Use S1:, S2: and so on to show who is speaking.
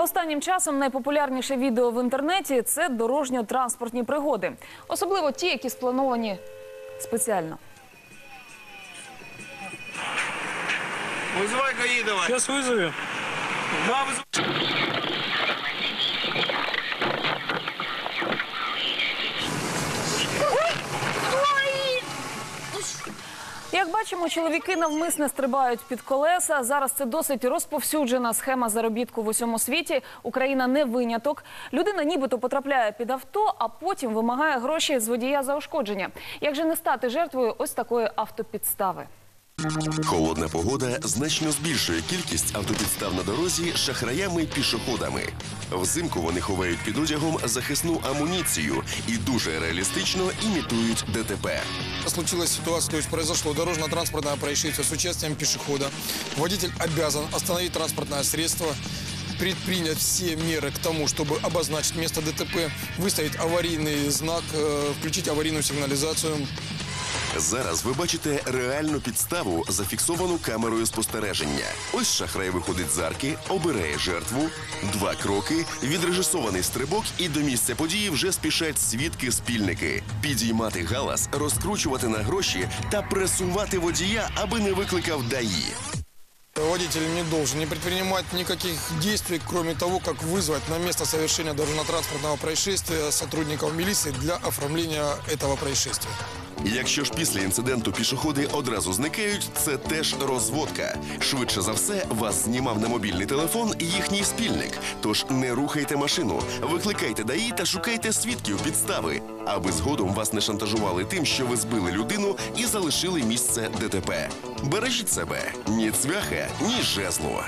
S1: Останнім часом найпопулярніше відео в інтернеті це дорожньо-транспортні пригоди, особливо ті, які сплановані спеціально.
S2: Вызывай ГАИ давай.
S3: Сейчас вызовем.
S2: Да, вызывай.
S1: Як бачимо, чоловіки навмисне стрибають під колеса. Зараз це досить розповсюджена схема заробітку в усьому світі. Україна не виняток. Людина нібито потрапляє під авто, а потім вимагає гроші з водія за ушкодження. Як же не стати жертвою ось такої автопідстави?
S4: Холодна погода значно збільшує кількість автопідстав на дорозі шахраями пішоходами. Взимку вони ховають під одягом захисну амуніцію і дуже реалістично імітують ДТП.
S5: Случилась ситуация, то есть произошло дорожно-транспортное происшествие с участием пешехода. Водитель обязан остановить транспортное средство, предпринять все меры к тому, чтобы обозначить место ДТП, выставить аварийный знак, э, включить аварийную сигнализацию.
S4: Зараз ви бачите реальну підставу, зафіксовану камерою спостереження. Ось шахрай виходить з арки, обирає жертву. Два кроки, відрежисований стрибок, і до місця події вже спішать свідки-спільники. Підіймати галас, розкручувати на гроші та пресувати водія, аби не викликав ДАІ.
S5: Водитель не должен не предпринимать никаких действий, кроме того, как вызвать на место совершения дорожно-транспортного происшествия сотрудников милиции для оформления этого происшествия.
S4: Якщо ж після інциденту пішоходи одразу зникають, це теж розводка. Швидше за все, вас знімав на мобільний телефон їхній спільник. Тож не рухайте машину, викликайте ДАІ та шукайте свідків підстави, аби згодом вас не шантажували тим, що ви збили людину і залишили місце ДТП. Бережіть себе ні цвяха, ні жезлу.